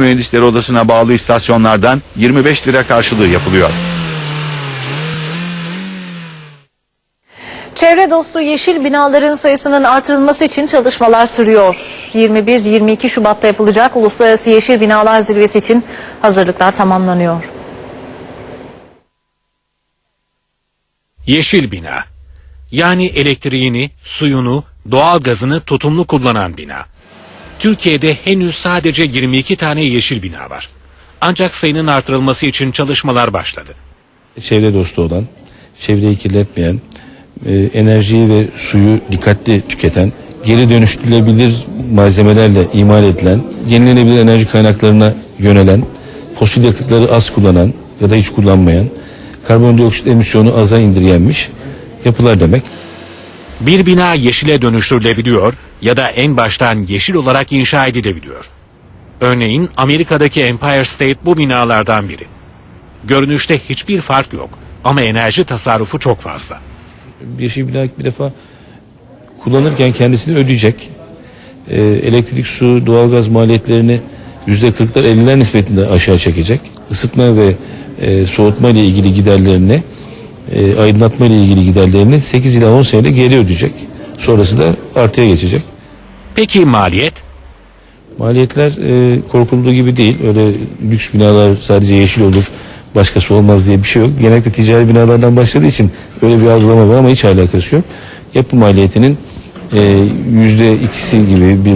Mühendisleri Odası'na bağlı istasyonlardan 25 lira karşılığı yapılıyor. Çevre dostu yeşil binaların sayısının artırılması için çalışmalar sürüyor. 21-22 Şubat'ta yapılacak Uluslararası Yeşil Binalar Zirvesi için hazırlıklar tamamlanıyor. Yeşil bina. Yani elektriğini, suyunu, doğalgazını tutumlu kullanan bina. Türkiye'de henüz sadece 22 tane yeşil bina var. Ancak sayının artırılması için çalışmalar başladı. çevre dostu olan, çevreyi kirletmeyen, e, enerjiyi ve suyu dikkatli tüketen, geri dönüştürülebilir malzemelerle imal edilen, yenilenebilir enerji kaynaklarına yönelen, fosil yakıtları az kullanan ya da hiç kullanmayan, karbondioksit emisyonu aza indirgenmiş yapılar demek. Bir bina yeşile dönüştürülebiliyor ya da en baştan yeşil olarak inşa edilebiliyor. Örneğin Amerika'daki Empire State bu binalardan biri. Görünüşte hiçbir fark yok ama enerji tasarrufu çok fazla. bir şey bir, bir defa kullanırken kendisini ödeyecek. Ee, elektrik, su, doğalgaz maliyetlerini yüzde kırklar elliler nispetinde aşağı çekecek. Isıtma ve e, soğutma ile ilgili giderlerini, e, aydınlatma ile ilgili giderlerini 8 ila 10 senede geri ödeyecek. Sonrası da artıya geçecek. Peki maliyet? Maliyetler e, korkulduğu gibi değil. Öyle lüks binalar sadece yeşil olur, başkası olmaz diye bir şey yok. Genellikle ticari binalardan başladığı için öyle bir algılama var ama hiç alakası yok. Yapı maliyetinin e, yüzde ikisi gibi bir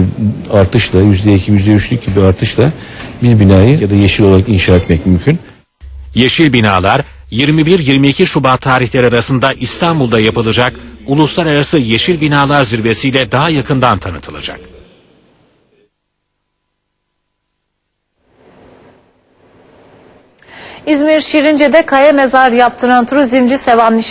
artışla, yüzde iki, yüzde üçlük gibi artışla bir binayı ya da yeşil olarak inşa etmek mümkün. Yeşil binalar 21-22 Şubat tarihleri arasında İstanbul'da yapılacak Uluslararası Yeşil Binalar Zirvesi ile daha yakından tanıtılacak. İzmir Şirince'de kaya mezar yaptıran turizmci Sevan Nişan